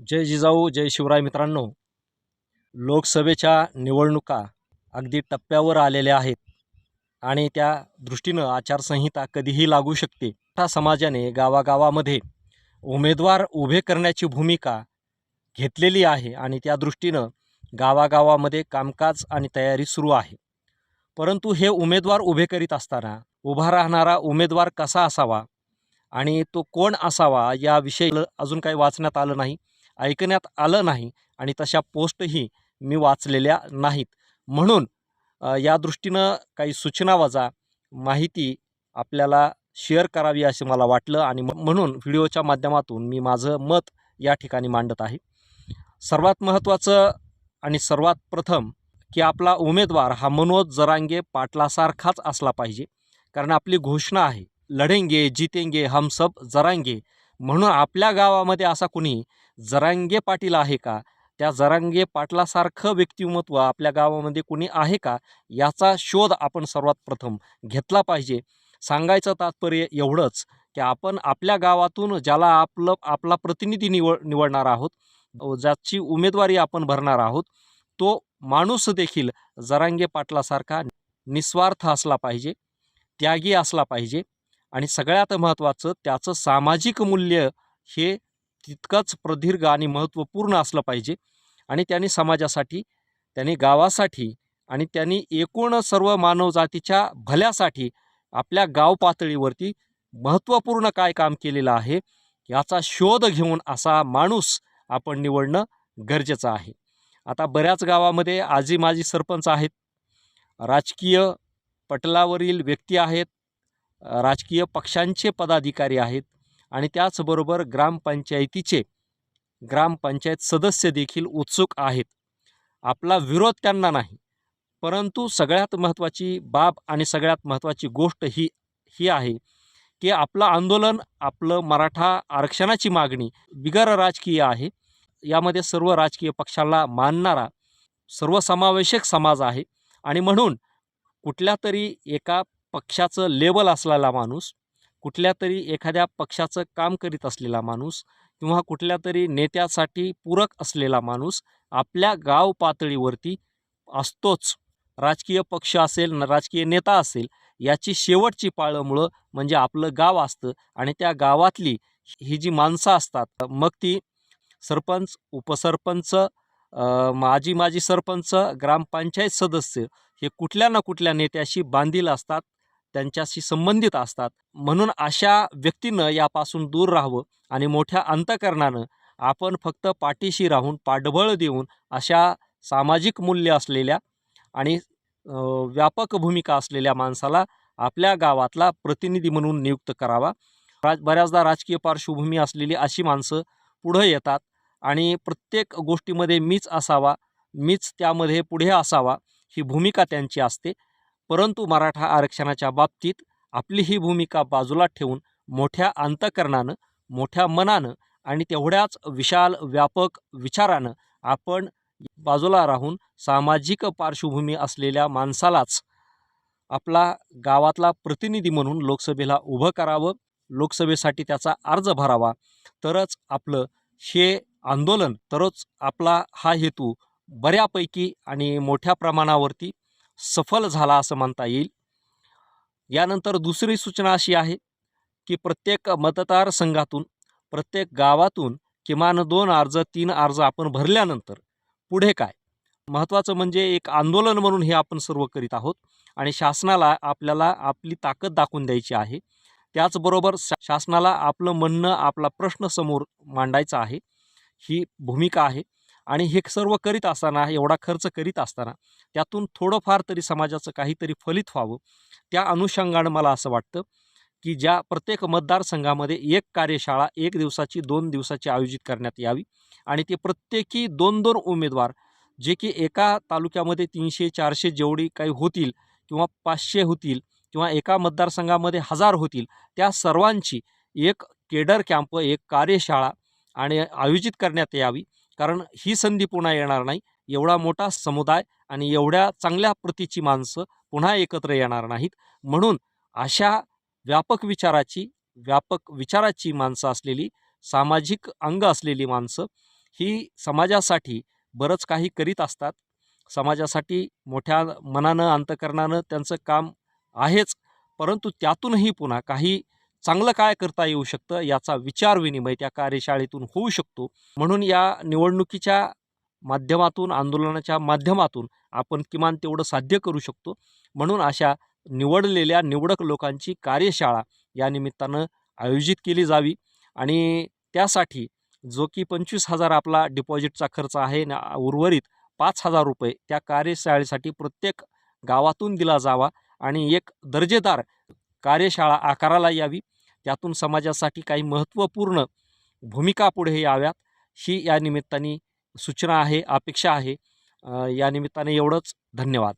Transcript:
जय जिजाऊ जय शिवराय मित्रांनो. लोकसभेच्या निवडणुका अगदी टप्प्यावर आलेल्या आहेत आणि त्या दृष्टीनं आचारसंहिता कधीही लागू शकते. त्या समाजाने गावागावामध्ये उमेदवार उभे करण्याची भूमिका घेतलेली आहे आणि त्या दृष्टीनं गावागावामध्ये कामकाज आणि तयारी सुरू आहे. परंतु हे उमेदवार उभे करीत असताना उभा राहणारा उमेदवार कसा असावा आणि तो कोण असावा याविषयी अजून काही वाचण्यात आलं नाही. ऐकण्यात आलं नाही आणि तशा पोस्टही मी वाचलेल्या नाहीत. म्हणून या दृष्टीनं काही सूचना वजा माहिती आपल्याला शेअर करावी असे मला वाटलं आणि म- म्हणून व्हिडिओच्या माध्यमातून मी माझं मत या ठिकाणी मांडत आहे. सर्वात महत्त्वाचं आणि सर्वात प्रथम की आपला उमेदवार हा मनोज जरांगे पाटलासारखाच असला पाहिजे. कारण आपली घोषणा आहे लढेंगे जितेंगे हम सब जरांगे. म्हणून आपल्या गावामध्ये असा कुणी जरांगे पाटील आहे का? त्या जरांगे पाटलासारखं व्यक्तिमत्व आपल्या गावामध्ये कुणी आहे का? याचा शोध आपण सर्वात प्रथम घेतला पाहिजे. सांगायचं तात्पर्य एवढंच की आपण आपल्या गावातून ज्याला आपलं आपला प्रतिनिधी निवड निवडणार आहोत ज्याची उमेदवारी आपण भरणार आहोत तो माणूस देखील जरांगे पाटलासारखा निस्वार्थ असला पाहिजे त्यागी असला पाहिजे. आणि सगळ्यात महत्त्वाचं त्याचं सामाजिक मूल्य हे तितकंच प्रदीर्घ आणि महत्त्वपूर्ण असलं पाहिजे. आणि त्यांनी समाजासाठी त्यांनी गावासाठी आणि त्यांनी एकूण सर्व मानवजातीच्या भल्यासाठी आपल्या गाव पातळीवरती महत्त्वपूर्ण काय काम केलेलं आहे याचा शोध घेऊन असा माणूस आपण निवडणं गरजेचं आहे. आता बऱ्याच गावामध्ये आजी माजी सरपंच आहेत. राजकीय पटलावरील व्यक्ती आहेत. राजकीय पक्षांचे पदाधिकारी आहेत आणि त्याचबरोबर ग्रामपंचायतीचे ग्रामपंचायत सदस्य देखील उत्सुक आहेत. आपला विरोध त्यांना नाही परंतु सगळ्यात महत्त्वाची बाब आणि सगळ्यात महत्त्वाची गोष्ट ही ही आहे की आपलं आंदोलन आपलं मराठा आरक्षणाची मागणी बिगर राजकीय आहे. यामध्ये सर्व राजकीय पक्षाला मानणारा सर्वसमावेशक समाज आहे आणि म्हणून कुठल्या तरी एका पक्षाचं लेबल असलेला माणूस कुठल्या तरी एखाद्या पक्षाचं काम करीत असलेला माणूस किंवा कुठल्या तरी नेत्यासाठी पूरक असलेला माणूस आपल्या गाव पातळीवरती असतोच. राजकीय पक्ष असेल न राजकीय नेता असेल याची शेवटची पाळंमुळं म्हणजे आपलं गाव असतं आणि त्या गावातली ही जी माणसं असतात मग ती सरपंच उपसरपंच माजी माजी सरपंच ग्रामपंचायत सदस्य हे कुठल्या ना कुठल्या नेत्याशी बांधील असतात. त्यांच्याशी संबंधित असतात. म्हणून अशा व्यक्तीनं यापासून दूर राहावं आणि मोठ्या अंतकरणानं आपण फक्त पाठीशी राहून पाठबळ देऊन अशा सामाजिक मूल्य असलेल्या आणि व्यापक भूमिका असलेल्या माणसाला आपल्या गावातला प्रतिनिधी म्हणून नियुक्त करावा. राज बऱ्याचदा राजकीय पार्श्वभूमी असलेली अशी माणसं पुढं येतात आणि प्रत्येक गोष्टीमध्ये मीच असावा मीच त्यामध्ये पुढे असावा ही भूमिका त्यांची असते. परंतु मराठा आरक्षणाच्या बाबतीत आपली ही भूमिका बाजूला ठेवून मोठ्या अंतकरणानं मोठ्या मनानं आणि तेवढ्याच विशाल व्यापक विचारानं आपण बाजूला राहून सामाजिक पार्श्वभूमी असलेल्या माणसालाच आपला गावातला प्रतिनिधी म्हणून लोकसभेला उभं करावं लोकसभेसाठी त्याचा अर्ज भरावा तरच आपलं हे आंदोलन तरच आपला हा हेतू बऱ्यापैकी आणि मोठ्या प्रमाणावरती सफल झाला असं म्हणता येईल. यानंतर दुसरी सूचना अशी आहे की प्रत्येक मतदारसंघातून प्रत्येक गावातून किमान दोन अर्ज तीन अर्ज आपण भरल्यानंतर पुढे काय? महत्त्वाचं म्हणजे एक आंदोलन म्हणून हे आपण सर्व करीत आहोत आणि शासनाला आपल्याला आपली ताकद दाखवून द्यायची आहे. त्याचबरोबर शासनाला आपलं म्हणणं आपला प्रश्न समोर मांडायचा आहे. ही भूमिका आहे. आणि हे सर्व करीत असताना एवढा खर्च करीत असताना त्यातून थोडंफार तरी समाजाचं काहीतरी फलित व्हावं. त्या अनुषंगानं मला असं वाटतं की ज्या प्रत्येक मतदारसंघामध्ये एक कार्यशाळा एक दिवसाची दोन दिवसाची आयोजित करण्यात यावी आणि ते प्रत्येकी दोन दोन उमेदवार जे की एका तालुक्यामध्ये तीनशे चारशे जेवढी काही होतील किंवा पाचशे होतील किंवा एका मतदारसंघामध्ये हजार होतील त्या सर्वांची एक केडर कॅम्प एक कार्यशाळा आणि आयोजित करण्यात यावी. कारण ही संधी पुन्हा येणार नाही. एवढा मोठा समुदाय आणि एवढ्या चांगल्या प्रतीची माणसं पुन्हा एकत्र येणार नाहीत. म्हणून अशा व्यापक विचाराची व्यापक विचाराची माणसं असलेली सामाजिक अंग असलेली माणसं ही समाजासाठी बरंच काही करीत असतात. समाजासाठी मोठ्या मनानं अंतकरणानं त्यांचं काम आहेच. परंतु त्यातूनही पुन्हा काही चांगलं काय करता येऊ शकतं याचा विचार विनिमय त्या कार्यशाळेतून होऊ शकतो. म्हणून या निवडणुकीच्या माध्यमातून आंदोलनाच्या माध्यमातून आपण किमान तेवढं साध्य करू शकतो. म्हणून अशा निवडलेल्या निवडक लोकांची कार्यशाळा या निमित्तानं आयोजित केली जावी आणि त्यासाठी जो की पंचवीस हजार आपला डिपॉझिटचा खर्च आहे ना उर्वरित पाच हजार रुपये त्या कार्यशाळेसाठी प्रत्येक गावातून दिला जावा आणि एक दर्जेदार कार्यशाळा आकाराला यावी. त्यातून समाजासाठी काही महत्त्वपूर्ण भूमिका पुढे याव्यात. ही या निमित्ताने सूचना आहे अपेक्षा आहे. या निमित्ताने एवढंच. धन्यवाद.